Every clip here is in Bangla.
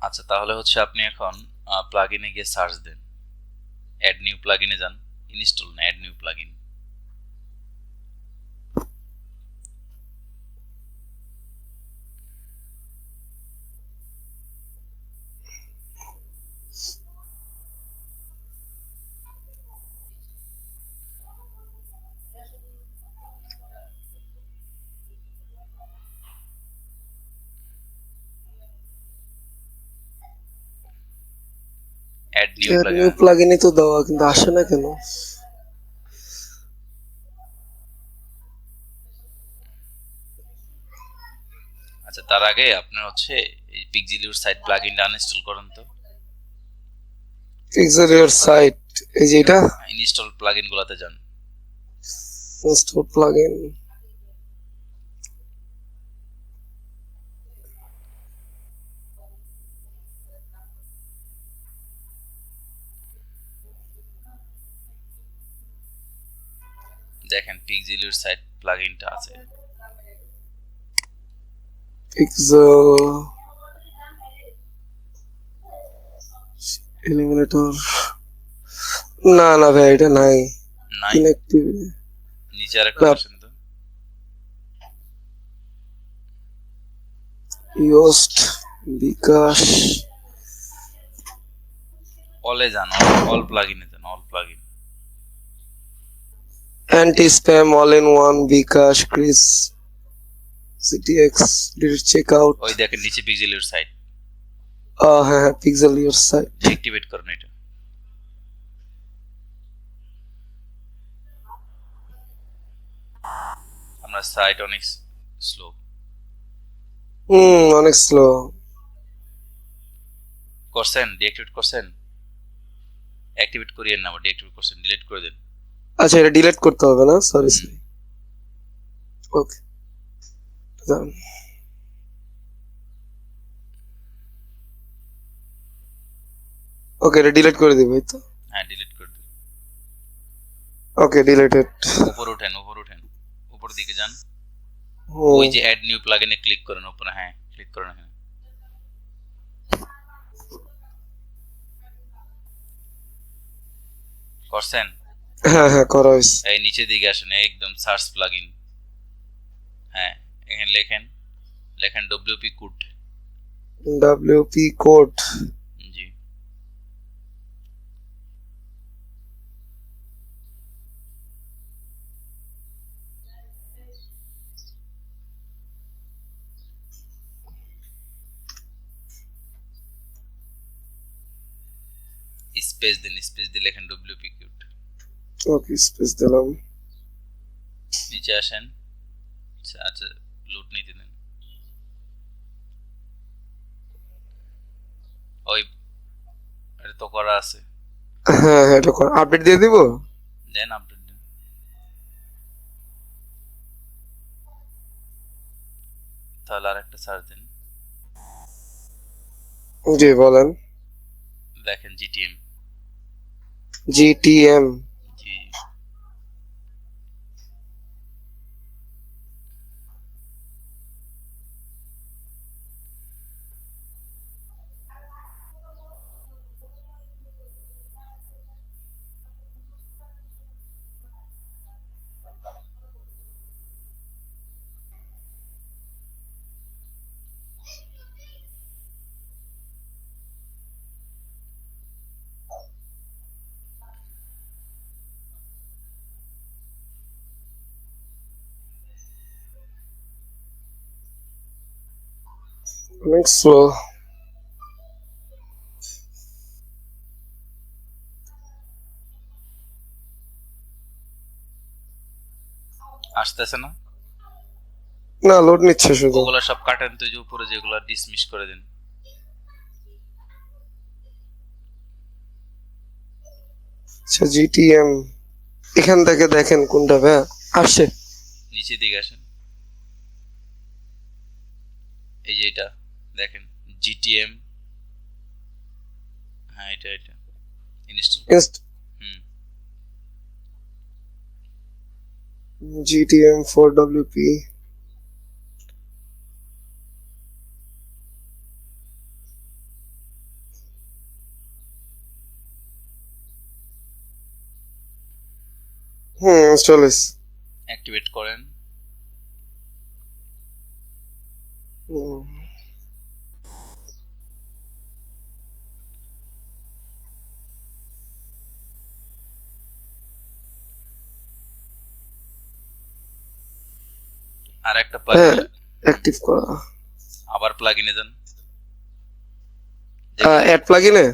আচ্ছা তাহলে হচ্ছে আপনি এখন প্লাগিনে গিয়ে সার্চ দেন। অ্যাড নিউ প্লাগইনে যান। ইনস্টল না অ্যাড নিউ প্লাগইন নিউ প্লাগইনই তো দেওয়া কিন্তু আসে না কেন? আচ্ছা তার আগে আপনার হচ্ছে এই পিকজিলিউর সাইট প্লাগইনটা আনইনস্টল করেন তো। পিক্সেল ইউর সাইট এই যে এটা? ইনস্টল প্লাগইন গুলাতে যান। ইনস্টল প্লাগইন দেখেন পিকজিলিউর সাইট প্লাগইনটা আছে। পিক্সেল এলিমিনেটর না না ভাই এটা নাই। নাই? ইনঅ্যাক্টিভ নিচে আরেকটা না। আসেন তো ইয়োস্ট বিকাশ অলে যান all plugin anti spam all in one বিকাশ ক্রিস সিটিএক্স ডিলিট চেক আউট ওই দেখেন নিচে পিকজিলিউর সাইট হ্যাঁ হ্যাঁ পিক্সেল ইউর সাইট অ্যাক্টিভেট করুন এটা। আমরা সাইট অনেক স্লো হুম অনেক স্লো করছেন ডিঅ্যাক্টিভেট করছেন? অ্যাক্টিভেট করিয়েন না ডিঅ্যাক্টিভেট করছেন ডিলিট করে দেন। আচ্ছা এটা ডিলিট করতে হবে না? সরি সরি ওকে ওকে এটা ডিলিট করে দিবি তো? হ্যাঁ ডিলিট করে দেন ওকে ডিলিটেড উপর উঠেন উপর উঠেন। উপর দিকে যান। ওই যে অ্যাড নিউ প্লাগইনে ক্লিক করেন উপরে হ্যাঁ ক্লিক করেন এখানে। করছেন? হ্যাঁ হ্যাঁ করা হয়েছে। এই নিচের দিকে আসেন একদম সার্চ প্লাগইন হ্যাঁ এখানে লেখেন লেখেন ডব্লিউপি কুট ডাব্লিউপি কোড জি। স্পেস দিন স্পেস দিয়ে লেখেন ডব্লিউপি কিউট ওকে স্পেস দিলাম নিচে আসেন। আচ্ছা আচ্ছা লুট নিতে দেন। ওই এটা তো করা আছে। হ্যাঁ হ্যাঁ এটা আপডেট দিয়ে দিব? দেন আপডেট দেন। তাহলে আর একটা সার্চ দিন। জি বলেন। দেখেন জিটিএম জিটিএম অনেক স্লো আসতেছে না? না লোড নিচ্ছে শুধু। ওগুলো সব কাটেন তো যে উপরে যেগুলো ডিসমিস করে দিন। আচ্ছা জিটিএম এখান থেকে দেখেন কোনটা ভাই আসছে। নিচে দিকে আসেন। এই যে এটা। দেখেন জিটিএম হ্যাঁ এটা এটা ইনস্টল হুম। জিটিএম 4WP হুম ইনস্টল অ্যাক্টিভেট করেন। হুম। আর একটা প্লাগইন হ্যাঁ। অ্যাক্টিভ করা। আবার প্লাগইনে যান অ্যাড প্লাগইনে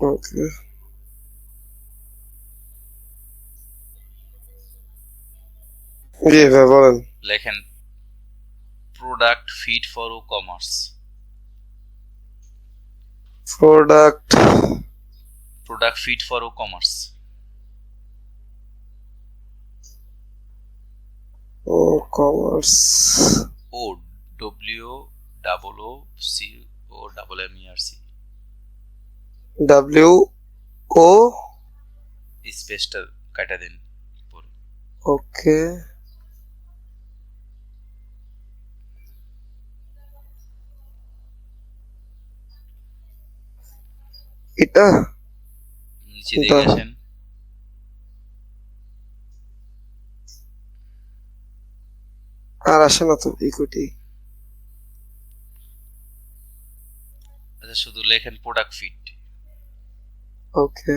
ওকে জি ভাই বলেন। লেখেন product feed for WooCommerce product product feed for WooCommerce WooCommerce O W double O C O double M E R C W O স্পেসটা কাটা দিন পরে ওকে এটা নিচে দিকে এটা- আসেন আর আসে না তো ইকুইটি আচ্ছা শুধু লেখেন প্রোডাক্ট ফিট ওকে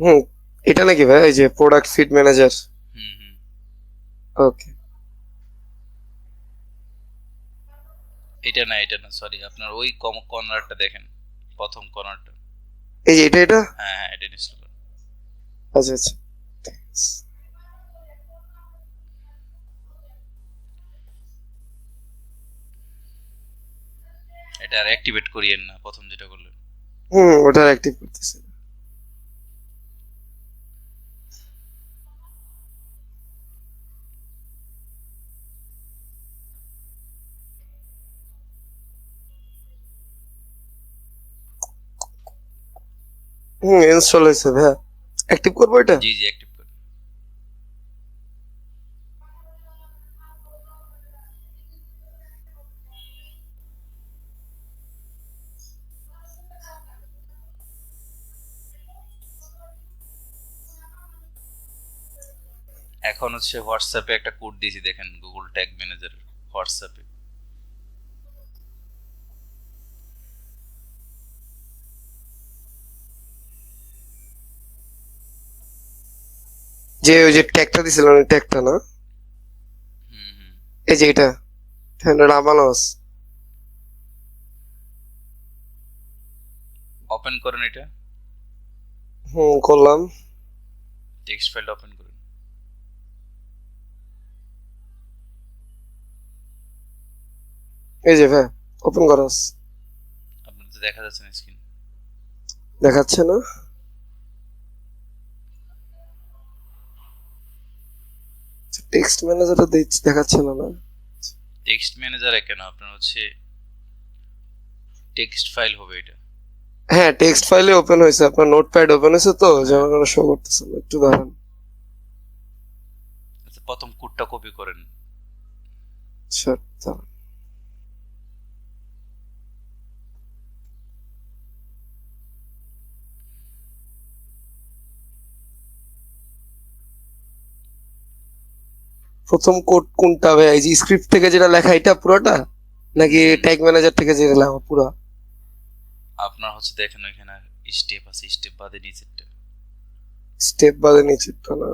হুম এটা নাকি ভাই? এই যে প্রোডাক্ট ফিট ম্যানেজার হুম হুম। ওকে এটা না এটা না সরি আপনার ওই কম কর্নারটা দেখেন প্রথম কর্নারটা। এই যে এটা এটা? হ্যাঁ হ্যাঁ এটা ইনস্টল করেন আচ্ছা আচ্ছা। এটা আর অ্যাক্টিভেট করিয়েন না প্রথম যেটা করলেন। হুম ওটা অ্যাক্টিভ করতেছে হুম ইনস্টল হয়েছে ভাই অ্যাক্টিভ করব এটা? জি জি অ্যাক্টিভ করেন এখন হচ্ছে হোয়াটসঅ্যাপে একটা কোড দিয়েছি, দেখেন গুগল ট্যাগ ম্যানেজার হোয়াটসঅ্যাপে। যে ওই যে ট্যাগটা দিছিলাম ওই ট্যাগটা না? এই যে এটা। হ্যাঁ রাবানস ওপেন করেন এটা। হুম করলাম। টেক্সট ফাইল ওপেন করুন। এই যে ভাই ওপেন করাস আপনার তো দেখা যাচ্ছে না স্ক্রিন দেখাচ্ছে না? টেক্সট ম্যানেজারটা দেখাচ্ছে না। না টেক্সট ম্যানেজারে কেন? আপনার হচ্ছে টেক্সট ফাইল হবে এটা। হ্যাঁ টেক্সট ফাইলে ওপেন হয়েছে। আপনার নোটপ্যাড ওপেন হয়েছে তো যেমন করে শো করতেছে। একটু দাঁড়ান। আচ্ছা, প্রথম কোডটা কপি করেন। আচ্ছা প্রথম কোড কোনটা ভাই? এই যে স্ক্রিপ্ট থেকে যেটা লেখা এটা পুরোটা? নাকি ট্যাগ ম্যানেজার থেকে যেটা লেখা পুরো? আপনার হচ্ছে দেখেন এখানে স্টেপ আছে স্টেপ বাদে নিচেরটা। স্টেপ বাদে নিচেরটা না।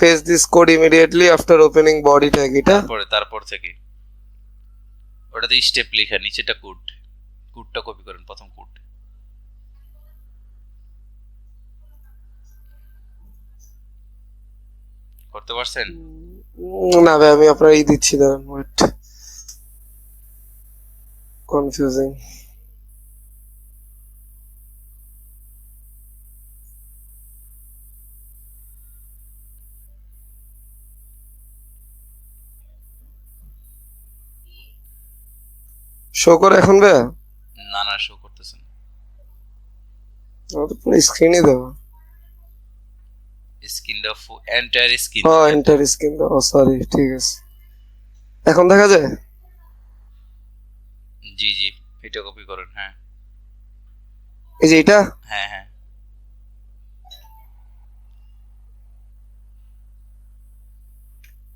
Page this code immediately after opening body tag এটা? পরে তারপর থেকে। ওটাতে স্টেপ লেখা নিচেটা কোড কোডটা কপি করেন প্রথম কোড করতে পারছেন? না ভাই আমি আপনার এই দিচ্ছি দাঁড়ান ওয়েট কনফিউজিং শো করে এখন বে না না শো করতেছে না। আমার তো দেওয়া স্ক্রিনটা এন্টায়ার স্ক্রিন হ্যাঁ এন্টার স্ক্রিন দেওয়া সরি ঠিক আছে। এখন দেখা যায়? জি জি এটা কপি করেন হ্যাঁ। এই যে এটা? হ্যাঁ হ্যাঁ।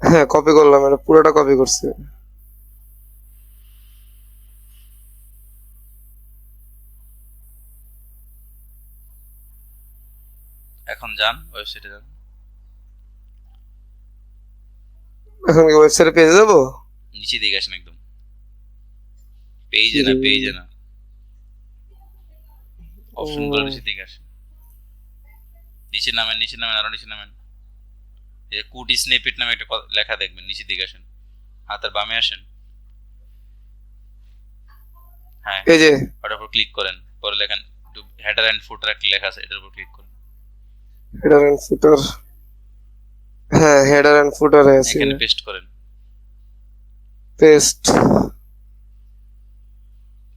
হ্যাঁ কপি করলাম এটা পুরোটা কপি করছি। এখন যান ওয়েবসাইটে যান। এখন কি ওয়েবসাইটে পেয়ে যাব? নিচে দিকে আসেন একদম। পেজে না পেজে না। অপশনগুলো নিচে দিকে আসেন। নিচে নামেন নিচে নামেন আরও নিচে নামেন। এই কুট স্নেপেট নামে একটা লেখা দেখবেন নিচে দিকে আসেন। হাতের বামে আসেন। হ্যাঁ। এই যে। ওটার উপর ক্লিক করেন। পরে লেখেন হেডার এন্ড ফুটার একটা লেখা আছে এটার উপর ক্লিক করেন। হেডার এন্ড ফুটার হ্যাঁ হেডার এন্ড ফুটার আছে। এখানে পেস্ট করেন। পেস্ট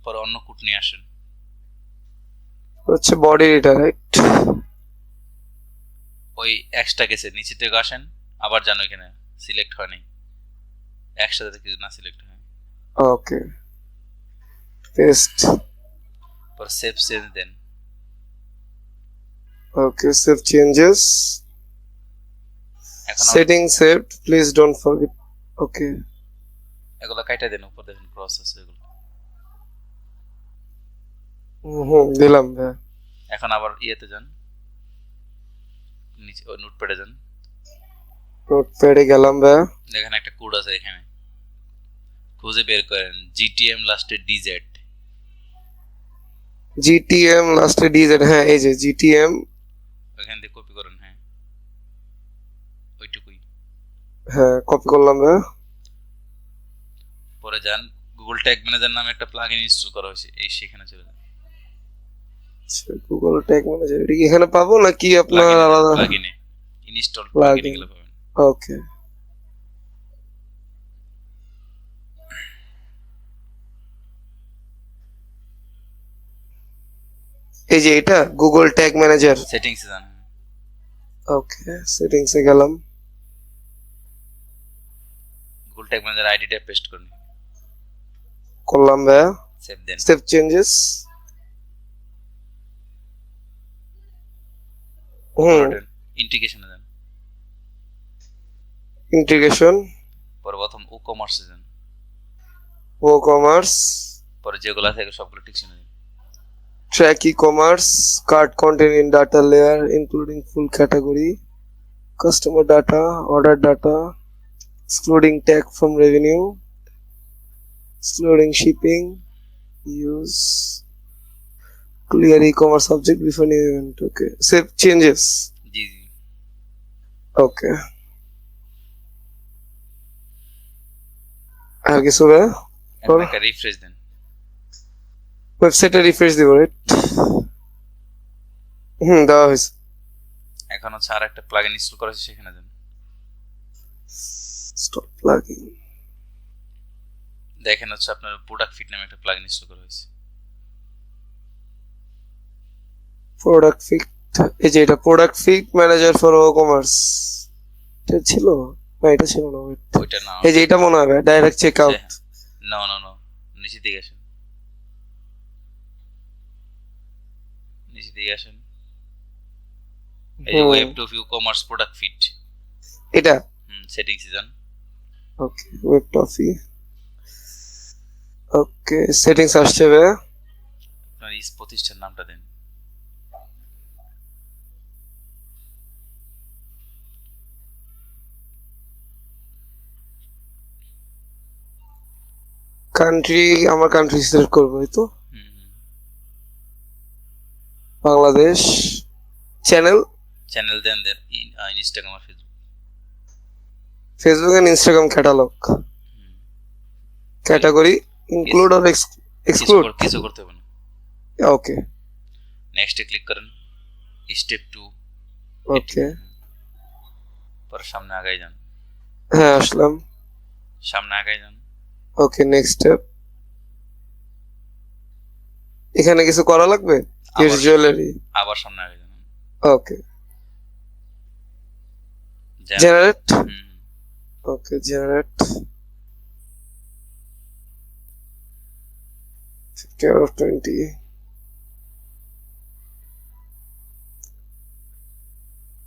পরে অন্য কুট নিয়ে আসেন। হচ্ছে বডি এটা রাইট ওই এক্সট্রা গেছে নিচে থেকে আসেন আবার জানো এখানে সিলেক্ট হয়নি। একসাথে কিছু না সিলেক্ট হয়। ওকে পেস্ট পরে সেভ সেভ দেন। চেঞ্জেস এখন আবার setting saved please don't forget okay এগুলো কাইটা দেন উপর দেখেন ক্রস আছে এগুলো। হুম দিলাম ভাই এখন আবার ইয়েতে যান। নিচে ওই নোটপ্যাডে যান। নোটপ্যাডে গেলাম ভাই দেখেন একটা কোড আছে এখানে। খুঁজে বের করেন জিটিএম লাস্টে ডিজেড জিটিএম লাস্টে ডিজেড হ্যাঁ এই যে জিটিএম ওইখান থেকে কপি করেন হ্যাঁ ওইটুকুই হ্যাঁ কপি করলাম ভাই পরে যান গুগল ট্যাগ ম্যানেজার নামে একটা প্লাগইন ইনস্টল করা হয়েছে এই সেখানে চলে যান। গুগল ট্যাগ ম্যানেজার এটা কি এখানে পাবো নাকি আপনার আলাদা? প্লাগইনে ইনস্টল প্লাগইনগুলো পাবেন। ওকে এই যে এটা গুগল ট্যাগ ম্যানেজার সেটিংস যান। ওকে সেটিংসে গেলাম। ট্যাগ ম্যানেজার আইডিটা পেস্ট করুন করলাম ভাইয়া। সেভ দেন স্টেপ চেঞ্জেস হুম। ইন্টিগ্রেশনে যান ইন্টিগ্রেশন পরে প্রথম ও কমার্সে যান ও কমার্স পরে যেগুলো আছে সবগুলো ঠিক শুনে দিন track e-commerce cart content in data layer including full category customer data order data excluding tag from revenue excluding shipping use clear e-commerce object before new event okay save changes okay আর কিছু? একটা রিফ্রেশ দেন ওয়েবসাইটে রিফ্রেশ দিব রাইট হুম দেওয়া হয়েছে এখন হচ্ছে আর একটা প্লাগইন ইনস্টল করা হয়েছে সেখানে যান স্টপ প্লাগিং দেখেন হচ্ছে আপনার প্রোডাক্ট ফিট নামে একটা প্লাগইন ইনস্টল করা হয়েছে। প্রোডাক্ট ফিট এই যে এটা প্রোডাক্ট ফিক ম্যানেজার ফর ও কমার্স এটা ছিল? না এটা ছিল না ওইটা না। এই যে এটা মনে হবে ডাইরেক্ট চেক আউট না না না নিচে দিকে আসেন। নিচে দিকে আসেন। এই web two view commerce product feed এটা? হুম সেটিংস যান। Okay WebToffee okay settings আসছে বে। আপনার এই প্রতিষ্ঠান নামটা দেন। কান্ট্রি আমার কান্ট্রি সিলেক্ট করব তো। বাংলাদেশ। চ্যানেল চ্যানেল দেন দেন Instagram R Facebook Facebook and Instagram catalog category include or exclude কিছু করতে হবে না। ওকে নেক্সটে ক্লিক করেন। স্টেপ টু ওকে পরে সামনে আগাই যান। হ্যাঁ আসলাম। সামনে আগাই যান। ওকে নেক্সট স্টেপ এখানে কিছু করা লাগবে? জুয়েলারি আবার সামনে আগে okay generate okay generate fifty of twenty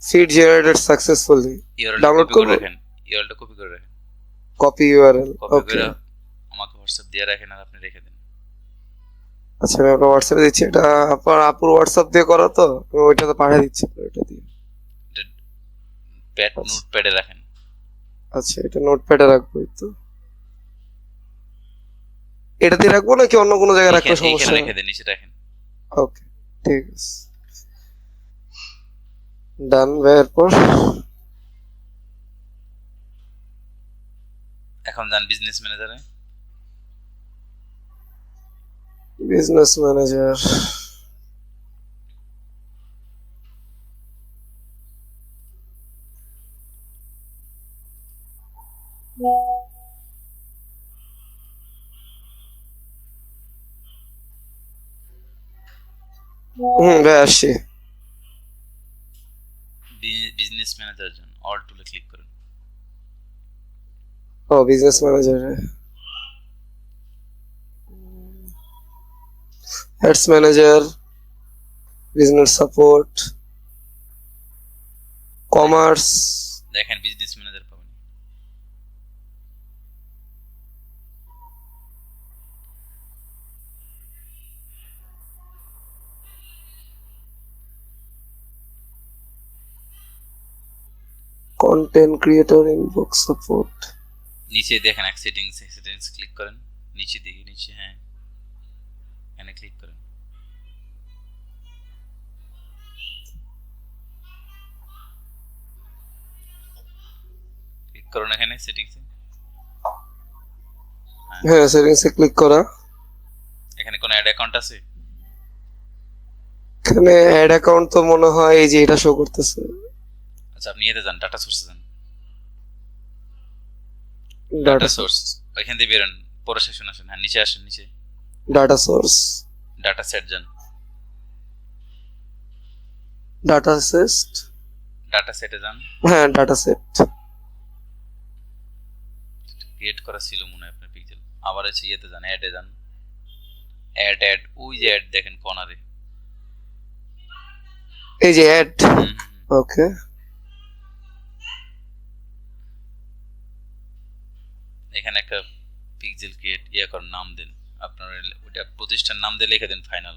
feed generated successfully copy করে? রাখেন। ইউআরএলটা কপি করে রাখেন। কপি ইউআরএল ওকে আমাকে হোয়াটসঅ্যাপ দিয়ে রাখেন আর আপনি রেখে দেন। আচ্ছা আমি আপনার হোয়াটসঅ্যাপে দিচ্ছি। এটা আপনার আপুর হোয়াটসঅ্যাপ দিয়ে করা তো? আমি ওইটাতে পাঠিয়ে দিচ্ছি। এটা দিয়ে প্যাড। নোট প্যাডে রাখেন। আচ্ছা এটা নোটপ্যাডে রাখব তো। এটা দিয়ে রাখব নাকি অন্য কোনো জায়গায় রাখলে সমস্যা রেখে দেন নিচে রাখেন ওকে ঠিক আছে। ডান এরপর? এখন যান বিজনেস ম্যানেজারে বিজনেস ম্যানেজার হুম ভাই আসছি। বিজনেস ম্যানেজার যান অল টুলে ক্লিক করেন। ও business manager ads manager business support commerce দেখেন বিজনেস ম্যানেজার পাবেন কন্টেন্ট ক্রিয়েটর ইনবক্স সাপোর্ট নিচে দেখেন এক সেটিংস সেটিংস ক্লিক করেন। নিচে দিকে নিচে হ্যাঁ। এখানে ক্লিক করেন। ক্লিক করুন এখানে সেটিংস হ্যাঁ। সেটিংসে ক্লিক করা। এখানে কোনো অ্যাড অ্যাকাউন্ট আছে? এখানে অ্যাড অ্যাকাউন্ট তো মনে হয় এই যে এটা শো করতেছে। আচ্ছা আপনি এতে যান ডাটা সোর্সে যান। ডাটা সোর্স ওইখান থেকে বেরোন পরে সেকশন আসেন হ্যাঁ নিচে আসেন নিচে। ডাটা সোর্স ডাটা সেট যান। ডাটা সেট ডাটা সেটে যান। হ্যাঁ ডাটা সেট ক্রিয়েট করা ছিল মনে হয় আপনার পিক্সেল আবার হচ্ছে ইয়েতে যান অ্যাডে যান। অ্যাড অ্যাড ওই যে অ্যাড দেখেন কর্নারে এই যে অ্যাড ওকে এখানে একটা পিক্সেল ক্রিয়েট ইয়ে করেন নাম দেন। আপনার ওটা প্রতিষ্ঠান নাম দিয়ে লিখে দেন ফাইনাল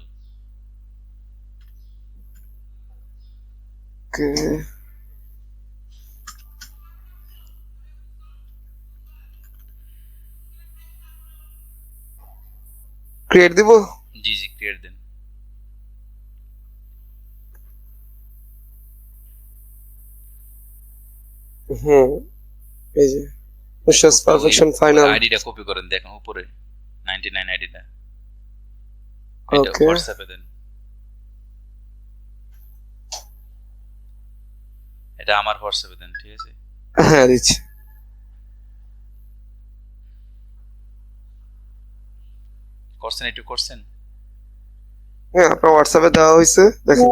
ক্রিয়েট দিব? জি জি ক্রিয়েট দেন। হুম এই যে। উশাস পারফেকশন ফাইনাল আইডিটা কপি করেন দেখেন উপরে 99 আইডিটা এটা. হোয়াটসঅ্যাপে দেন। এটা আমার হোয়াটসঅ্যাপে দেন ঠিক আছে? হ্যাঁ দিচ্ছি। করছেন একটু করছেন? হ্যাঁ আপনার হোয়াটসঅ্যাপে দেওয়া হয়েছে দেখেন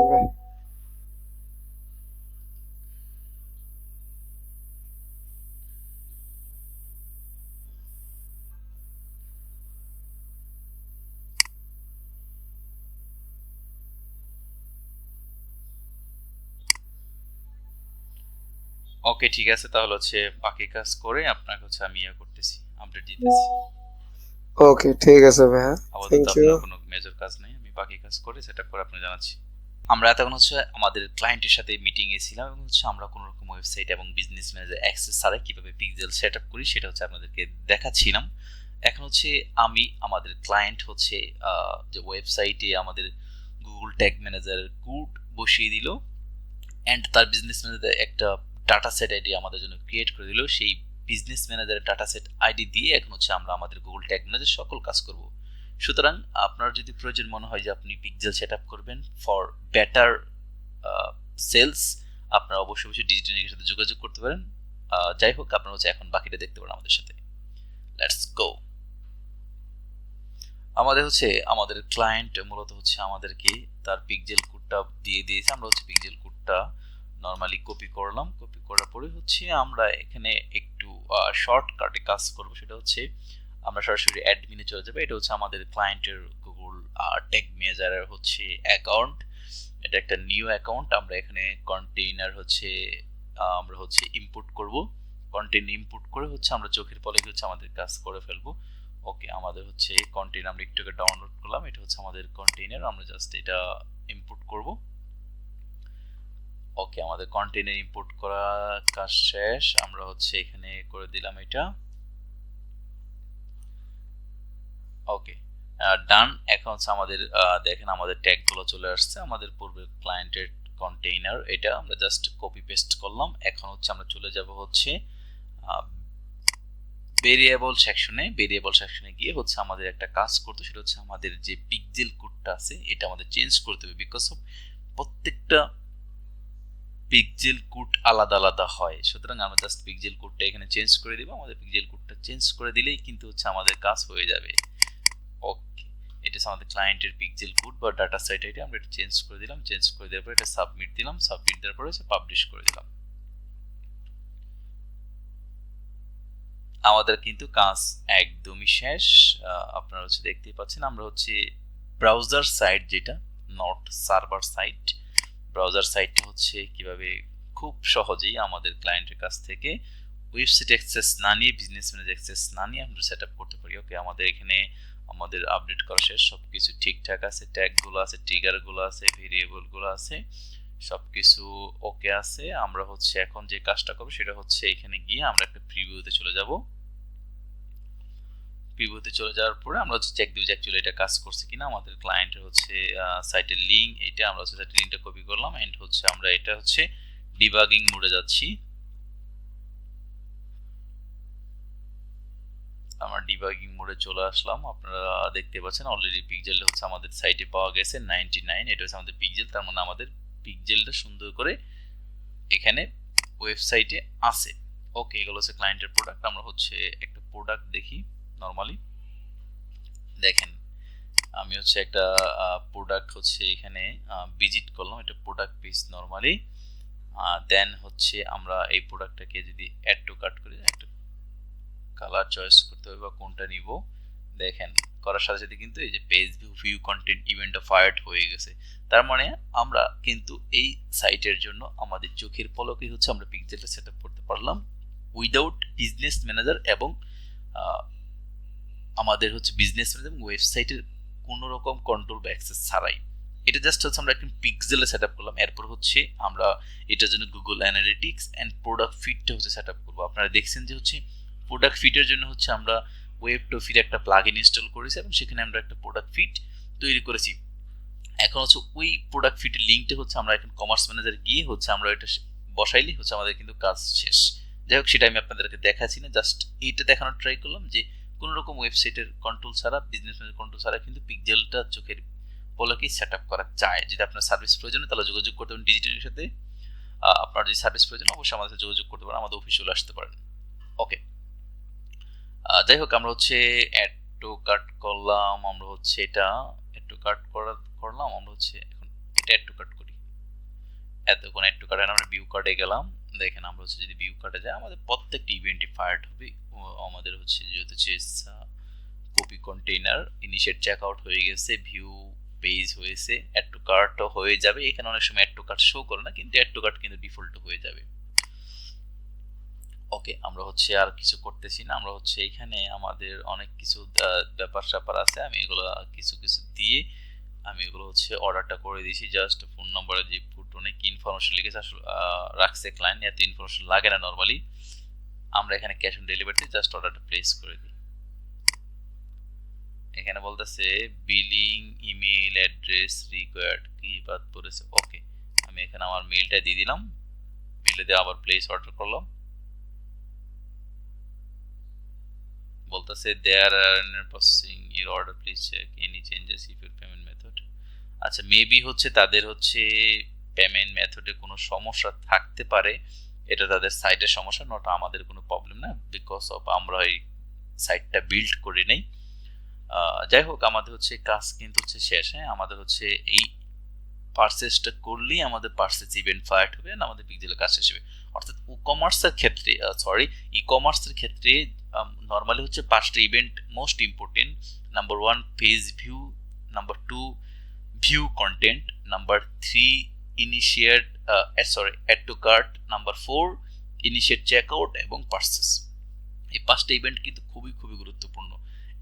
ওকে ঠিক আছে তাহলে হচ্ছে বাকি কাজ করে আপনাকে হচ্ছে আমি ইয়া করতেছি আপডেট দিতেছি। ওকে ঠিক আছে ভাইয়া। আপাতত ইউ আপনার কোনো মেজর কাজ নেই আমি বাকি কাজ করে সেটা করে আপনাকে জানাচ্ছি। আমরা এতক্ষণ হচ্ছে আমাদের ক্লায়েন্টের সাথে মিটিং এ ছিলাম এবং হচ্ছে আমরা কোনো রকম ওয়েবসাইট এবং বিজনেস ম্যানেজার অ্যাক্সেস ছাড়া কীভাবে পিক্সেল সেট আপ করি সেটা হচ্ছে আপনাদেরকে দেখাচ্ছিলাম। এখন হচ্ছে আমি আমাদের ক্লায়েন্ট হচ্ছে যে ওয়েবসাইটে আমাদের গুগল ট্যাগ ম্যানেজার কোড বসিয়ে দিল অ্যান্ড তার বিজনেস ম্যানেজার একটা ডাটা সেট আইডি আমাদের জন্য ক্রিয়েট করে দিল। সেই বিজনেস ম্যানেজারের ডাটা সেট আইডি দিয়ে এখন হচ্ছে আমরা আমাদের গুগল ট্যাগ ম্যানেজার সকল কাজ করব। সুতরাং আপনার যদি প্রয়োজন মনে হয় যে আপনি পিকজেল সেট আপ করবেন ফর বেটার সেলস আপনারা অবশ্যই অবশ্যই ডিজিটাল সাথে যোগাযোগ করতে পারেন। যাই হোক, আপনারা হচ্ছে এখন বাকিটা দেখতে পারেন আমাদের সাথে। লেটস গো আমাদের হচ্ছে, আমাদের ক্লায়েন্ট মূলত হচ্ছে আমাদেরকে তার পিকজেল কোডটা দিয়ে দিয়েছে। আমরা হচ্ছে পিকজেল কোডটা নর্মালি কপি করলাম কপি করার পরে হচ্ছে আমরা এখানে একটু শর্টকাটে কাজ করব, সেটা হচ্ছে আমরা সরাসরি অ্যাডমিনে চলে যাব। এটা হচ্ছে আমাদের ক্লায়েন্টের গুগল টেক মেজারের হচ্ছে অ্যাকাউন্ট এটা একটা নিউ অ্যাকাউন্ট আমরা এখানে কন্টেইনার হচ্ছে আমরা হচ্ছে ইনপুট করব। কন্টেন্ট ইনপুট করে হচ্ছে আমরা চোখের পলে হচ্ছে আমাদের কাজ করে ফেলব। ওকে আমাদের হচ্ছে কন্টেইন আমরা একটু ডাউনলোড করলাম। এটা হচ্ছে আমাদের কন্টেইনার আমরা জাস্ট এটা ইনপুট করব। ওকে আমাদের কন্টেইনার ইনপুট করা কাজ শেষ। আমরা হচ্ছে এখানে করে দিলাম এটা। ওকে ডান এখন আমাদের দেখেন আমাদের ট্যাগগুলো চলে আসছে, আমাদের পূর্বে ক্লায়েন্টের কন্টেইনার এটা আমরা জাস্ট কপি পেস্ট করলাম। এখন হচ্ছে আমরা চলে যাব হচ্ছে ভেরিয়েবল সেকশনে ভেরিয়েবল সেকশনে গিয়ে হচ্ছে আমাদের একটা কাজ করতে, সেটা হচ্ছে আমাদের যে পিকজেল কোডটা আছে, এটা আমাদের চেঞ্জ করতে হবে। বিকজ অফ প্রত্যেকটা পিকজেল কোড আলাদা আলাদা হয়। সুতরাং আমরা জাস্ট পিকজেল কোডটা এখানে চেঞ্জ করে দিব। আমাদের পিকজেল কোডটা চেঞ্জ করে দিলেই কিন্তু হচ্ছে আমাদের কাজ হয়ে যাবে। ওকে এটা আমাদের ক্লায়েন্টের পিকজেল কোড বা ডাটা সাইট আইডি আমরা এটা চেঞ্জ করে দিলাম। চেঞ্জ করে দেওয়ার পরে এটা সাবমিট দিলাম। সাবমিট দেওয়ার পরে হচ্ছে পাবলিশ করে দিলাম। আমাদের কিন্তু কাজ একদমই শেষ। আপনারা হচ্ছে দেখতেই পাচ্ছেন, আমরা হচ্ছে ব্রাউজার সাইট যেটা নট সার্ভার সাইট ব্রাউজার সাইটটা হচ্ছে কীভাবে খুব সহজেই আমাদের ক্লায়েন্টের কাছ থেকে ওয়েবসাইট অ্যাক্সেস না নিয়ে বিজনেস ম্যানেজ অ্যাক্সেস না নিয়ে আমরা সেট আপ করতে পারি। ওকে আমাদের এখানে আমাদের আপডেট করা শেষ সব কিছু ঠিকঠাক আছে ট্যাগগুলো আছে ট্রিগারগুলো আছে ভেরিয়েবলগুলো আছে সব কিছু ওকে আছে। আমরা হচ্ছে এখন যে কাজটা করব সেটা হচ্ছে এখানে গিয়ে আমরা একটা প্রিভিউতে চলে যাব। প্রিভিউতে চলে যাওয়ার পরে আমরা হচ্ছে চেক দিব যে অ্যাকচুয়ালি এটা কাজ করছে কিনা। আমাদের ক্লায়েন্টের হচ্ছে সাইটের লিঙ্ক এটা আমরা হচ্ছে সাইটের লিঙ্কটা কপি করলাম এন্ড হচ্ছে আমরা এটা হচ্ছে ডিবাগিং মোডে যাচ্ছি। আমরা ডিবাগিং মোডে চলে আসলাম। আপনারা দেখতে পাচ্ছেন অলরেডি পিকজেলটা হচ্ছে আমাদের সাইটে পাওয়া গেছে নাইনটি নাইন এটা হচ্ছে আমাদের পিকজেল তার মানে আমাদের পিকজেলটা সুন্দর করে এখানে ওয়েবসাইটে আছে। ওকে এগুলো হচ্ছে ক্লায়েন্টের প্রোডাক্ট আমরা হচ্ছে একটা প্রোডাক্ট দেখি। নর্মালি দেখেন, আমি হচ্ছে একটা প্রোডাক্ট হচ্ছে এখানে ভিজিট করলাম, এটা প্রোডাক্ট পেজ নর্মালি দেন হচ্ছে আমরা এই প্রোডাক্টটাকে যদি অ্যাড টু কাট করি, একটা কালার চয়েস করতে হবে বা কোনটা নিব, দেখেন, করার সাথে সাথে কিন্তু এই যে page view view content event fired হয়ে গেছে। তার মানে আমরা কিন্তু এই সাইটের জন্য আমাদের চোখের পলকে হচ্ছে আমরা পিকজেলটা সেট করতে পারলাম উইদাউট বিজনেস ম্যানেজার এবং আমাদের হচ্ছে বিজনেস এবং ওয়েবসাইটের কোনো রকম কন্ট্রোল বা অ্যাক্সেস ছাড়াই। এটা জাস্ট হচ্ছে আমরা একটা পিক্সেলে সেট আপ করলাম। এরপর হচ্ছে আমরা এটার জন্য গুগল অ্যানালিটিক্স অ্যান্ড প্রোডাক্ট ফিটটা হচ্ছে সেট আপ করব। আপনারা দেখছেন যে হচ্ছে প্রোডাক্ট ফিটের জন্য হচ্ছে আমরা ওয়েব টু ফিট একটা প্লাগ ইনস্টল করেছি এবং সেখানে আমরা একটা প্রোডাক্ট ফিট তৈরি করেছি। এখন হচ্ছে ওই প্রোডাক্ট ফিটের লিঙ্কটা হচ্ছে আমরা এখন কমার্স ম্যানেজার গিয়ে হচ্ছে আমরা এটা বসাইলেই হচ্ছে আমাদের কিন্তু কাজ শেষ। যাই হোক, সেটা আমি আপনাদেরকে দেখাচ্ছি না। জাস্ট এইটা দেখানোর ট্রাই করলাম যে কোনো রকম ওয়েবসাইটের কন্ট্রোল ছাড়া বিজনেস কন্ট্রোল ছাড়া কিন্তু পিকজেলটা চোখের পলকেই সেট আপ করা যায়। যদি আপনার সার্ভিস প্রয়োজন তাহলে যোগাযোগ করতে পারেন ডিজিটালের সাথে। আপনার যদি সার্ভিস প্রয়োজন অবশ্যই আমাদের সাথে যোগাযোগ করতে পারেন, আমাদের অফিসে আসতে পারেন। ওকে যাই হোক, আমরা হচ্ছে অ্যাড টু কাট করলাম, আমরা হচ্ছে এটা অ্যাড টু কাট করা, করলাম, আমরা হচ্ছে এখন এটা অ্যাড টু কাট করি। এতক্ষণ অ্যাড টু কাট আমরা ভিউ কার্ডে গেলাম। দেখেন, আমরা হচ্ছে যদি ভিউ কার্ডে যাই, আমাদের প্রত্যেকটি ইভেন্টই ফায়ার্ড হবে। আমাদের হচ্ছে যেহেতু চেস copy container initiate check out হয়ে গেছে ভিউ পেজ হয়েছে অ্যাড টু কার্টও হয়ে যাবে। এখানে অনেক সময় অ্যাড টু কার্ট শো করে না, কিন্তু অ্যাড টু কার্ট কিন্তু ডিফল্ট হয়ে যাবে। ওকে আমরা হচ্ছে আর কিছু করতেছি না। আমরা হচ্ছে এখানে আমাদের অনেক কিছু ব্যাপার স্যাপার আছে। আমি এগুলো কিছু কিছু দিয়ে আমি এগুলো হচ্ছে অর্ডারটা করে দিয়েছি। জাস্ট ফোন নম্বরে যে অনেক ইনফরমেশন লিখেছে, আসলে রাখছে ক্লায়েন্ট এত ইনফরমেশন লাগে না নর্মালি আমরা এখানে ক্যাশ অন ডেলিভারিতে জাস্ট অর্ডারটা প্লেস করে দিই। এখানে বলতেছে বিলিং ইমেল অ্যাড্রেস রিকোয়ার্ড কি বাদ পড়েছে? ওকে আমি এখানে আমার মেলটা দিয়ে দিলাম। মেলে দিয়ে আবার প্লেস অর্ডার করলাম। বলতেছে there are processing your order please check any changes if your payment method আচ্ছা মেবি হচ্ছে তাদের হচ্ছে পেমেন্ট মেথডে কোনো সমস্যা থাকতে পারে, এটা তাদের সাইটের সমস্যা নট আমাদের কোনো প্রবলেম না বিকজ অফ আমরা এই সাইটটা বিল্ড করে নেই। যাই হোক, আমাদের হচ্ছে কাজ কিন্তু হচ্ছে শেষ হ্যাঁ? আমাদের হচ্ছে এই পার্সেসটা করলেই আমাদের পার্সেস ইভেন্ট ফায়ার হবে না আমাদের পিকজেলের কাজ শেষ হবে। অর্থাৎ ই কমার্সের ক্ষেত্রে সরি ই কমার্সের ক্ষেত্রে নর্মালি হচ্ছে পাঁচটা event most important number one page view number two view content number three initiate sorry add to cart number four initiate checkout এবং পার্সেস এই পাঁচটা ইভেন্ট কিন্তু খুবই খুবই গুরুত্বপূর্ণ।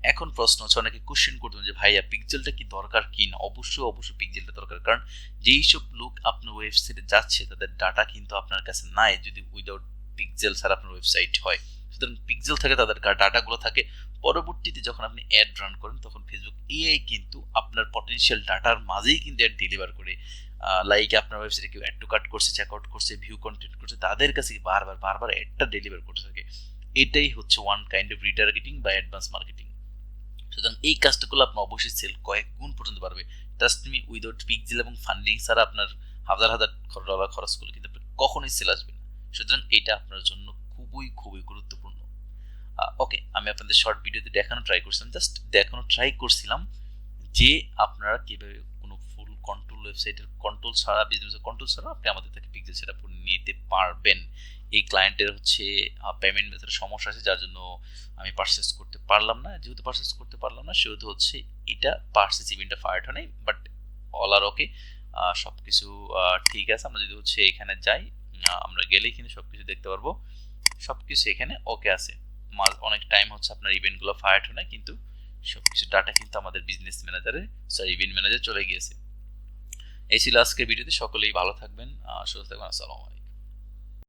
এখন প্রশ্ন হচ্ছে, অনেকে কোশ্চেন করবেন যে, ভাইয়া পিক্সেলটা কি দরকার কি না? অবশ্যই অবশ্যই পিক্সেলটা দরকার। কারণ যেই সব লোক আপনার ওয়েবসাইটে যাচ্ছে, তাদের ডাটা কিন্তু আপনার কাছে নাই যদি উইদাউট পিক্সেল ছাড়া আপনার ওয়েবসাইট হয়। সুতরাং পিক্সেল থাকে তাদের ডাটাগুলো থাকে। পরবর্তীতে যখন আপনি অ্যাড রান করেন, তখন ফেসবুক এআই কিন্তু আপনার পটেনশিয়াল ডাটার মাঝেই কিন্তু অ্যাড ডেলিভার করে। লাইক আপনার ওয়েবসাইটে কেউ অ্যাড টু কাট করছে চেক আউট করছে ভিউ কন্টেন্ট করছে, তাদের কাছে বারবার বারবার অ্যাডটা ডেলিভার করতে থাকে। এটাই হচ্ছে ওয়ান কাইন্ড অফ রিটার্গেটিং বা অ্যাডভান্স মার্কেটিং সুতরাং এই কাজটা করলে আপনার অবশ্যই সেল কয়েক গুণ পর্যন্ত বাড়বে। ট্রাস্ট মি উইদাউট পিকজেল এবং ফান্ডিং ছাড়া আপনার হাজার হাজার ডলার খরচ করলে কিন্তু আপনার কখনোই সেল আসবে না। সুতরাং এটা আপনার জন্য খুবই খুবই গুরুত্বপূর্ণ। ওকে আমি আপনাদের শর্ট ভিডিওতে দেখানো ট্রাই করছিলাম। জাস্ট দেখানো ট্রাই করছিলাম যে আপনারা কীভাবে ফুল ওয়েবসাইটের কন্ট্রোল ছাড়া বিজনেসের কন্ট্রোল ছাড়া আপনি আমাদের থেকে পিক্সেল সেট আপ নিতে পারবেন। এই ক্লায়েন্টের হচ্ছে পেমেন্ট মেথডের সমস্যা আছে, যার জন্য আমি পারচেস করতে পারলাম না। যেহেতু পারচেস করতে পারলাম না, সেহেতু হচ্ছে এটা পারচেস ইভেন্টটা ফায়ার হয় নাই বাট অল আর ওকে সব কিছু ঠিক আছে। আমরা যদি হচ্ছে এখানে যাই আমরা গেলেই কিন্তু সব কিছু দেখতে পারব। সব কিছু এখানে ওকে আছে। অনেক টাইম হচ্ছে আপনার ইভেন্টগুলো ফায়ার হয় না, কিন্তু সব কিছু ডাটা কিন্তু আমাদের বিজনেস ম্যানেজারে সরি ইভেন্ট ম্যানেজার চলে গিয়েছে। এই ছিল আজকের ভিডিওতে। সকলেই ভালো থাকবেন। সুস্থ থাকবেন। আসসালামু আলাইকুম।